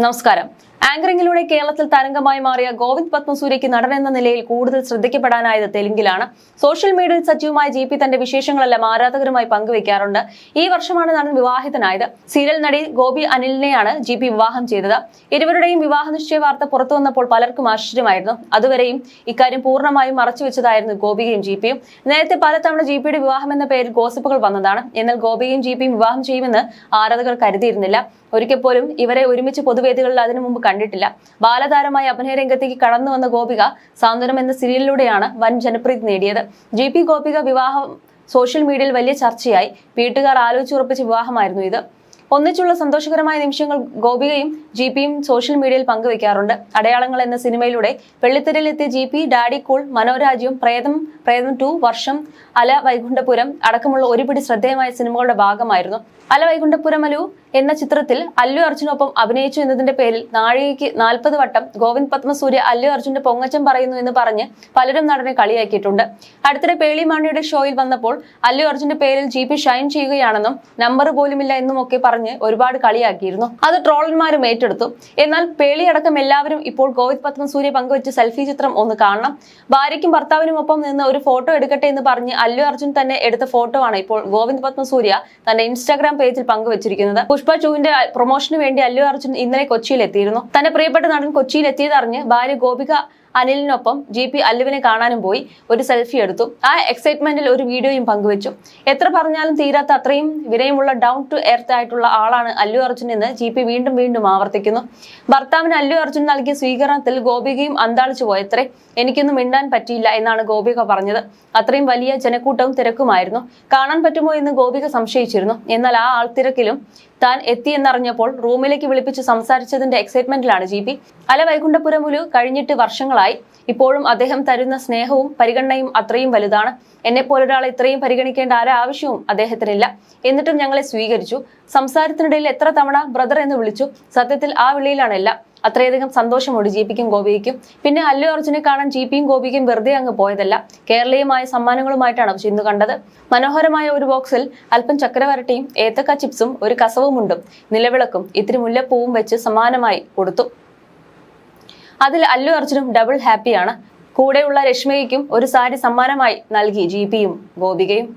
നമസ്കാരം ആങ്കറിംഗിലൂടെ കേരളത്തിൽ തരംഗമായി മാറിയ ഗോവിന്ദ് പത്മസൂര്യയ്ക്ക് നടൻ എന്ന നിലയിൽ കൂടുതൽ ശ്രദ്ധിക്കപ്പെടാനായത് തെലുങ്കിലാണ്. സോഷ്യൽ മീഡിയയിൽ സജീവമായ ജി പി തന്റെ വിശേഷങ്ങളെല്ലാം ആരാധകരുമായി പങ്കുവയ്ക്കാറുണ്ട് ഈ വർഷമാണ് നടൻ വിവാഹിതനായത്. സീരിയൽ നടി ഗോപി അനിലിനെയാണ് ജി പി വിവാഹം ചെയ്തത്. ഇരുവരുടെയും വിവാഹ നിശ്ചയ വാർത്ത പുറത്തു വന്നപ്പോൾ പലർക്കും ആശ്ചര്യമായിരുന്നു. അതുവരെയും ഇക്കാര്യം പൂർണമായും മറച്ചുവെച്ചതായിരുന്നു ഗോപികയും ജി പിയും. നേരത്തെ പലതവണ ജി പിയുടെ വിവാഹം എന്ന പേരിൽ ഗോസിപ്പുകൾ വന്നതാണ്. എന്നാൽ ഗോപിയും ജി പിയും വിവാഹം ചെയ്യുമെന്ന് ആരാധകർ കരുതിയിരുന്നില്ല. ഒരിക്കൽ പോലും ഇവരെ ഒരുമിച്ച് പൊതുവേദികളിൽ അതിനു മുമ്പ് കണ്ടിട്ടില്ല. ബാലതാരമായി അഭിനയ രംഗത്തേക്ക് കടന്നു വന്ന ഗോപിക സാന്ത്വനം എന്ന സീരിയലിലൂടെയാണ് വൻ ജനപ്രീതി നേടിയത്. ജി ഗോപിക വിവാഹം സോഷ്യൽ മീഡിയയിൽ വലിയ ചർച്ചയായി. വീട്ടുകാർ ആലോചിച്ചുറപ്പിച്ച വിവാഹമായിരുന്നു ഇത്. ഒന്നിച്ചുള്ള സന്തോഷകരമായ നിമിഷങ്ങൾ ഗോപികയും ജി പിയും സോഷ്യൽ മീഡിയയിൽ പങ്കുവെക്കാറുണ്ട്. അടയാളങ്ങൾ എന്ന സിനിമയിലൂടെ വെള്ളിത്തിരയിലെത്തിയ G P daddy cool Manorajyam Pretham Pretham to വർഷം അല വൈകുണ്ഠപുരം അടക്കമുള്ള ഒരുപിടി ശ്രദ്ധേയമായ സിനിമകളുടെ ഭാഗമായിരുന്നു. അല വൈകുണ്ഠപുരം അലു എന്ന ചിത്രത്തിൽ അല്ലു അർജുനൊപ്പം അഭിനയിച്ചു എന്നതിന്റെ പേരിൽ നാഴികയ്ക്ക് നാൽപ്പത് വട്ടം ഗോവിന്ദ് പത്മസൂര്യ അല്ലു അർജുന്റെ പൊങ്ങച്ചം പറയുന്നു എന്ന് പറഞ്ഞ് പലരും നടനെ കളിയാക്കിയിട്ടുണ്ട്. അടുത്തിടെ പേളി മാണിയുടെ ഷോയിൽ വന്നപ്പോൾ അല്ലു അർജുന്റെ പേരിൽ ജി പി ഷൈൻ ചെയ്യുകയാണെന്നും നമ്പർ പോലുമില്ല എന്നും ഒക്കെ പറഞ്ഞ് ഒരുപാട് കളിയാക്കിയിരുന്നു. അത് ട്രോളന്മാരും ഏറ്റെടുത്തു. എന്നാൽ പേളിയടക്കം എല്ലാവരും ഇപ്പോൾ ഗോവിന്ദ് പത്മസൂര്യ പങ്കുവച്ച് സെൽഫി ചിത്രം ഒന്ന് കാണണം. ഭാര്യയ്ക്കും ഭർത്താവിനുമൊപ്പം നിന്ന് ഒരു ഫോട്ടോ എടുക്കട്ടെ എന്ന് പറഞ്ഞ് അല്ലു അർജുൻ തന്നെ എടുത്ത ഫോട്ടോ ആണ് ഇപ്പോൾ ഗോവിന്ദ് പത്മസൂര്യ തന്റെ ഇൻസ്റ്റാഗ്രാം പേജിൽ പങ്കുവച്ചിരിക്കുന്നത്. പുഷ്പ ചൂവിന്റെ പ്രൊമോഷന് വേണ്ടി അല്ലു അർജുൻ ഇന്നലെ കൊച്ചിയിൽ എത്തിയിരുന്നു തന്റെ പ്രിയപ്പെട്ട നടൻ കൊച്ചിയിൽ എത്തിയതറിഞ്ഞ് ഭാര്യ ഗോപിക അനിലിനൊപ്പം ജി പി അല്ലുവിനെ കാണാനും പോയി. ഒരു സെൽഫി എടുത്തു. ആ എക്സൈറ്റ്മെന്റിൽ ഒരു വീഡിയോയും പങ്കുവച്ചു. എത്ര പറഞ്ഞാലും തീരാത്ത അത്രയും വിനയമുള്ള ഡൗൺ ടു എർത്ത് ആയിട്ടുള്ള ആളാണ് അല്ലു അർജുൻ എന്ന് ജി പി വീണ്ടും വീണ്ടും ആവർത്തിക്കുന്നു. ഭർത്താവിന് അല്ലു അർജുൻ നൽകിയ സ്വീകരണത്തിൽ ഗോപികയും അന്താളിച്ചു പോയത്രേ. എനിക്കൊന്നും മിണ്ടാൻ പറ്റിയില്ല എന്നാണ് ഗോപിക പറഞ്ഞത്. അത്രയും വലിയ ജനക്കൂട്ടവും തിരക്കുമായിരുന്നു. കാണാൻ പറ്റുമോ എന്ന് ഗോപിക സംശയിച്ചിരുന്നു. എന്നാൽ ആ ആൾത്തിരക്കിലും താൻ എത്തിയെന്നറിഞ്ഞപ്പോൾ റൂമിലേക്ക് വിളിപ്പിച്ച് സംസാരിച്ചതിന്റെ എക്സൈറ്റ്മെന്റിലാണ് ജി പി. അല വൈകുണ്ഠപുരമുലു കഴിഞ്ഞിട്ട് വർഷങ്ങളായി. ഇപ്പോഴും അദ്ദേഹം തരുന്ന സ്നേഹവും പരിഗണനയും അത്രയും വലുതാണ്. എന്നെ പോലൊരാളെ ഇത്രയും പരിഗണിക്കേണ്ട ആരാവശ്യവും അദ്ദേഹത്തിനില്ല. എന്നിട്ടും ഞങ്ങളെ സ്വീകരിച്ചു. സംസാരത്തിനിടയിൽ എത്ര തവണ ബ്രദർ എന്ന് വിളിച്ചു. സത്യത്തിൽ ആ വിളിയിലാണ് എല്ലാം. അത്രയധികം സന്തോഷമുണ്ട് ജി പിക്കും ഗോപിക്കും പിന്നെ അല്ലു അർജുനെ കാണാൻ ജി പിയും ഗോപിക്കും വെറുതെ അങ്ങ് പോയതല്ല. കേരളീയമായ സമ്മാനങ്ങളുമായിട്ടാണ് ഇന്ന് കണ്ടത്. മനോഹരമായ ഒരു ബോക്സിൽ അല്പം ചക്രവരട്ടിയും ഏത്തക്ക ചിപ്സും ഒരു കസവുമുണ്ടും. നിലവിളക്കും ഇത്തിരി മുല്ലപ്പൂവും വെച്ച് സമാനമായി കൊടുത്തു. അതിൽ അല്ലു അർജുനും ഡബിൾ ഹാപ്പിയാണ് കൂടെയുള്ള രശ്മികയ്ക്കും ഒരു സാരി സമ്മാനമായി നൽകി ജി ഗോപികയും.